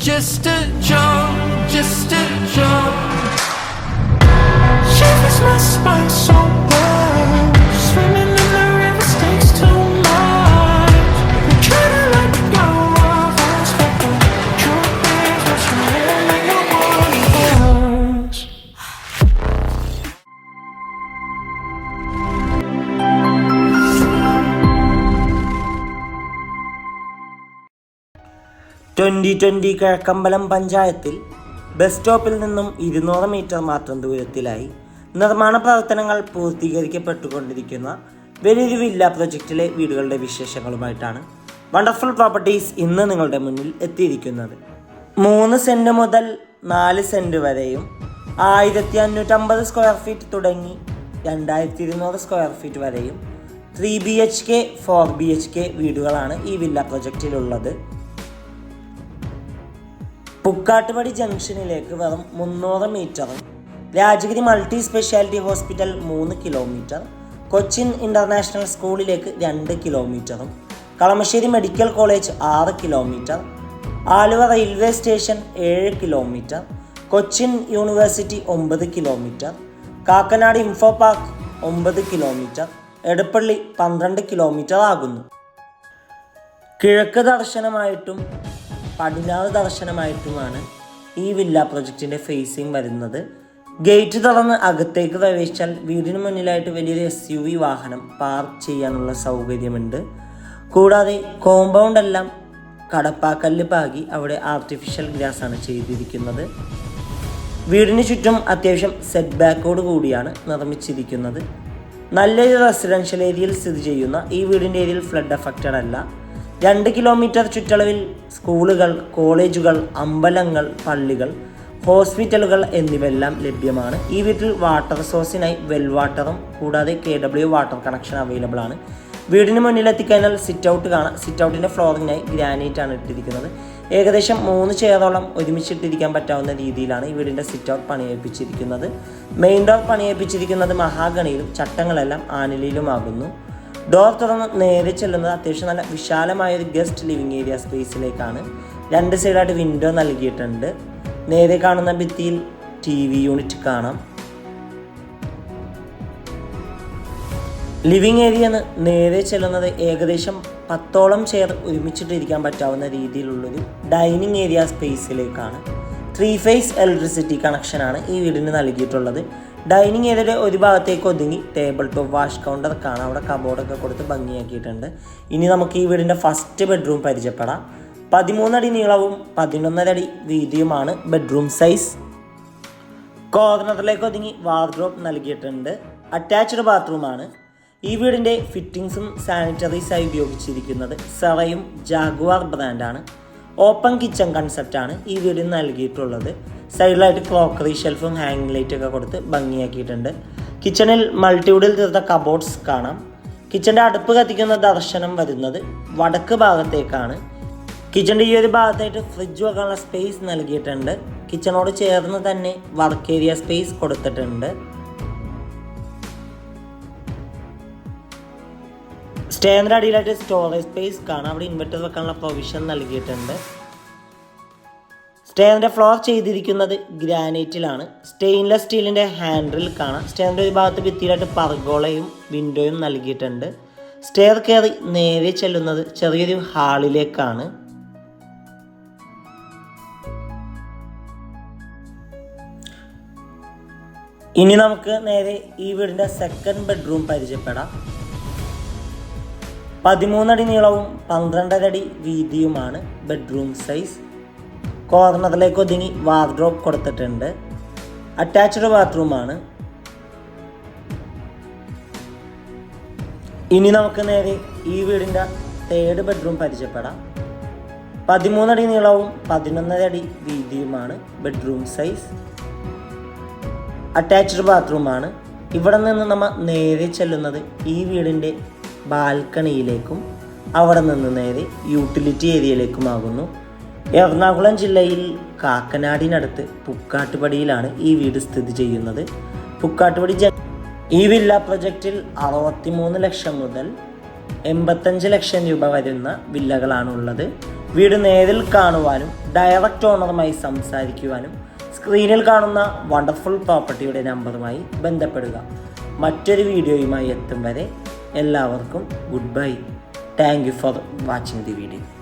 just a joke, just a joke. Shivers my spine so twenty twenty Kizhakkambalam പഞ്ചായത്തിൽ bus സ്റ്റോപ്പിൽ നിന്നും ഇരുന്നൂറ് metre മാത്രം ദൂരത്തിലായി നിർമ്മാണ പ്രവർത്തനങ്ങൾ പൂർത്തീകരിക്കപ്പെട്ടുകൊണ്ടിരിക്കുന്ന വലിയൊരു വില്ല പ്രൊജക്റ്റിലെ വീടുകളുടെ വിശേഷങ്ങളുമായിട്ടാണ് വണ്ടർഫുൾ പ്രോപ്പർട്ടീസ് ഇന്ന് നിങ്ങളുടെ മുന്നിൽ എത്തിയിരിക്കുന്നത്. മൂന്ന് സെന്റ് മുതൽ നാല് സെന്റ് വരെയും ആയിരത്തി അഞ്ഞൂറ്റമ്പത് സ്ക്വയർ ഫീറ്റ് തുടങ്ങി രണ്ടായിരത്തി ഇരുന്നൂറ് സ്ക്വയർ ഫീറ്റ് വരെയും three B H K four B H K വീടുകളാണ് ഈ വില്ല പ്രൊജക്റ്റിലുള്ളത്. പുക്കാട്ടുപടി ജംഗ്ഷനിലേക്ക് വെറും മുന്നൂറ് മീറ്ററും രാജഗിരി മൾട്ടി സ്പെഷ്യാലിറ്റി ഹോസ്പിറ്റൽ മൂന്ന് കിലോമീറ്റർ കൊച്ചിൻ ഇന്റർനാഷണൽ സ്കൂളിലേക്ക് രണ്ട് കിലോമീറ്ററും കളമശ്ശേരി മെഡിക്കൽ കോളേജ് ആറ് കിലോമീറ്റർ ആലുവ റെയിൽവേ സ്റ്റേഷൻ ഏഴ് കിലോമീറ്റർ കൊച്ചിൻ യൂണിവേഴ്സിറ്റി ഒമ്പത് കിലോമീറ്റർ കാക്കനാട് ഇൻഫോ പാർക്ക് ഒമ്പത് കിലോമീറ്റർ എടപ്പള്ളി പന്ത്രണ്ട് കിലോമീറ്റർ ആകുന്നു. കിഴക്ക് ദർശനമായിട്ടും പടിഞ്ഞാറ് ദർശനമായിട്ടുമാണ് ഈ വില്ല പ്രൊജക്റ്റിന്റെ ഫേസിങ് വരുന്നത്. ഗേറ്റ് തുറന്ന് അകത്തേക്ക് പ്രവേശിച്ചാൽ വീടിന് മുന്നിലായിട്ട് വലിയൊരു എസ് യു വി വാഹനം പാർക്ക് ചെയ്യാനുള്ള സൗകര്യമുണ്ട്. കൂടാതെ കോമ്പൗണ്ട് എല്ലാം കടപ്പാക്കല്ല് പാകി അവിടെ ആർട്ടിഫിഷ്യൽ ഗ്രാസ് ആണ് ചെയ്തിരിക്കുന്നത്. വീടിന് ചുറ്റും അത്യാവശ്യം സെറ്റ് ബാക്കോട് കൂടിയാണ് നിർമ്മിച്ചിരിക്കുന്നത്. നല്ലൊരു റെസിഡൻഷ്യൽ ഏരിയയിൽ സ്ഥിതി ചെയ്യുന്ന ഈ വീടിന്റെ ഏരിയയിൽ ഫ്ലഡ് അഫക്റ്റഡ് അല്ല. രണ്ട് കിലോമീറ്റർ ചുറ്റളവിൽ സ്കൂളുകൾ കോളേജുകൾ അമ്പലങ്ങൾ പള്ളികൾ ഹോസ്പിറ്റലുകൾ എന്നിവയെല്ലാം ലഭ്യമാണ്. ഈ വീട്ടിൽ വാട്ടർ സോഴ്സിനായി വെൽ വാട്ടറും കൂടാതെ K W water connection available ആണ്. വീടിന് മുന്നിലെത്തിക്കഴിഞ്ഞാൽ സിറ്റ് ഔട്ട് കാണാം. സിറ്റ് ഔട്ടിന്റെ ഫ്ലോറിനായി ആണ് ഇട്ടിരിക്കുന്നത്. ഏകദേശം മൂന്ന് ചെയറോളം ഒരുമിച്ചിട്ടിരിക്കാൻ പറ്റാവുന്ന രീതിയിലാണ് ഈ വീടിന്റെ സിറ്റ് ഔട്ട് പണിയേൽപ്പിച്ചിരിക്കുന്നത്. മെയിൻ ഡോർ പണിയേൽപ്പിച്ചിരിക്കുന്നത് മഹാഗണിയിലും ചട്ടങ്ങളെല്ലാം ആനിലയിലുമാകുന്നു. ഡോർ തുറന്ന് നേരെ ചെല്ലുന്നത് അത്യാവശ്യം നല്ല വിശാലമായ ഒരു ഗസ്റ്റ് ലിവിങ് ഏരിയ സ്പേസിലേക്കാണ്. രണ്ട് സൈഡായിട്ട് വിൻഡോ നൽകിയിട്ടുണ്ട്. നേരെ കാണുന്ന ഭിത്തിയിൽ ടി വി യൂണിറ്റ് കാണാം. ലിവിങ് ഏരിയ നേരെ ചെല്ലുന്നത് ഏകദേശം പത്തോളം ചെയർ ഒരുമിച്ചിട്ടിരിക്കാൻ പറ്റാവുന്ന രീതിയിലുള്ളൊരു ഡൈനിങ് ഏരിയ സ്പേസിലേക്കാണ് ത്രീ ഫേസ് ഇലക്ട്രിസിറ്റി കണക്ഷനാണ് ഈ വീടിന് നൽകിയിട്ടുള്ളത്. ഡൈനിങ് ഏരിയയുടെ ഒരു ഭാഗത്തേക്ക് ഒതുങ്ങി ടേബിൾ ടോപ്പ് വാഷ് കൗണ്ടർ കാണാം. അവിടെ കബോർഡൊക്കെ കൊടുത്ത് ഭംഗിയാക്കിയിട്ടുണ്ട്. ഇനി നമുക്ക് ഈ വീടിന്റെ ഫസ്റ്റ് ബെഡ്റൂം പരിചയപ്പെടാം. പതിമൂന്നടി നീളവും പതിനൊന്നര അടി വീതിയുമാണ് ബെഡ്റൂം സൈസ് കോർണറിലേക്ക് ഒതുങ്ങി വാർഡ്രോപ്പ് നൽകിയിട്ടുണ്ട്. അറ്റാച്ച്ഡ് ബാത്റൂമാണ് ഈ വീടിന്റെ ഫിറ്റിങ്സും സാനിറ്ററീസായി ഉപയോഗിച്ചിരിക്കുന്നത്. സെറയും ജാഗ്വാർ ബ്രാൻഡാണ് ഓപ്പൺ കിച്ചൺ കൺസെപ്റ്റാണ് ഈ വീടിന് നൽകിയിട്ടുള്ളത്. സൈഡിലായിട്ട് ക്രോക്കറി ഷെൽഫും ഹാങ്ങിങ് ലൈറ്റ് ഒക്കെ കൊടുത്ത് ഭംഗിയാക്കിയിട്ടുണ്ട്. കിച്ചണിൽ മൾട്ടിവുഡിൽ തീർത്ത കബോർഡ്സ് കാണാം. കിച്ചന്റെ അടുപ്പ് കത്തിക്കുന്ന ദർശനം വരുന്നത് വടക്ക് ഭാഗത്തേക്കാണ്. കിച്ചണിന്റെ ഈ ഒരു ഭാഗത്തായിട്ട് ഫ്രിഡ്ജ് വെക്കാനുള്ള സ്പേസ് നൽകിയിട്ടുണ്ട്. കിച്ചണോട് ചേർന്ന് തന്നെ വർക്ക് ഏരിയ സ്പേസ് കൊടുത്തിട്ടുണ്ട്. സ്റ്റേറിന്റെ അടിയിലായിട്ട് സ്റ്റോറേജ് സ്പേസ് കാണാം. അവിടെ ഇൻവെർട്ടർ വെക്കാനുള്ള പ്രൊവിഷൻ നൽകിയിട്ടുണ്ട്. സ്റ്റെയറിന്റെ ഫ്ലോർ ചെയ്തിരിക്കുന്നത് ഗ്രാനൈറ്റിലാണ്. സ്റ്റെയിൻലെസ് സ്റ്റീലിന്റെ ഹാൻഡിൽ കാണാം. സ്റ്റെയറിന്റെ ഒരു ഭാഗത്ത് ഭിത്തിയിലായിട്ട് പർഗോളയും വിൻഡോയും നൽകിയിട്ടുണ്ട്. സ്റ്റെയർ കയറി നേരെ ചെല്ലുന്നത് ചെറിയൊരു ഹാളിലേക്കാണ് ഇനി നമുക്ക് നേരെ ഈ വീടിന്റെ സെക്കൻഡ് ബെഡ്റൂം പരിചയപ്പെടാം. പതിമൂന്നടി നീളവും പന്ത്രണ്ടര അടി വീതിയുമാണ് ബെഡ്റൂം സൈസ് കോർണറിലേക്ക് ഒതുങ്ങി വാർഡ്രോബ് കൊടുത്തിട്ടുണ്ട്. അറ്റാച്ച്ഡ് ബാത്റൂമാണ് ഇനി നമുക്ക് നേരെ ഈ വീടിന്റെ തേർഡ് ബെഡ്റൂം പരിചയപ്പെടാം. പതിമൂന്നടി നീളവും പതിനൊന്നര അടി വീതിയുമാണ് ബെഡ്റൂം സൈസ് അറ്റാച്ച്ഡ് ബാത്റൂമാണ് ഇവിടെ നിന്ന് നമ്മൾ നേരെ ചെല്ലുന്നത് ഈ വീടിന്റെ ബാൽക്കണിയിലേക്കും അവിടെ നിന്ന് നേരെ യൂട്ടിലിറ്റി ഏരിയയിലേക്കും ഏരിയയിലേക്കുമാകുന്നു. എറണാകുളം ജില്ലയിൽ കാക്കനാടിനടുത്ത് പുക്കാട്ടുപടിയിലാണ് ഈ വീട് സ്ഥിതി ചെയ്യുന്നത്. പുക്കാട്ടുപടി ജ ഈ വില്ല പ്രൊജക്റ്റിൽ അറുപത്തിമൂന്ന് ലക്ഷം മുതൽ എൺപത്തഞ്ച് ലക്ഷം രൂപ വരുന്ന വില്ലകളാണുള്ളത്. വീട് നേരിൽ കാണുവാനും ഡയറക്റ്റ് ഓണറുമായി സംസാരിക്കുവാനും സ്ക്രീനിൽ കാണുന്ന വണ്ടർഫുൾ പ്രോപ്പർട്ടിയുടെ നമ്പറുമായി ബന്ധപ്പെടുക. മറ്റൊരു വീഡിയോയുമായി എത്തും വരെ എല്ലാവർക്കും good bye. Thank you for watching the video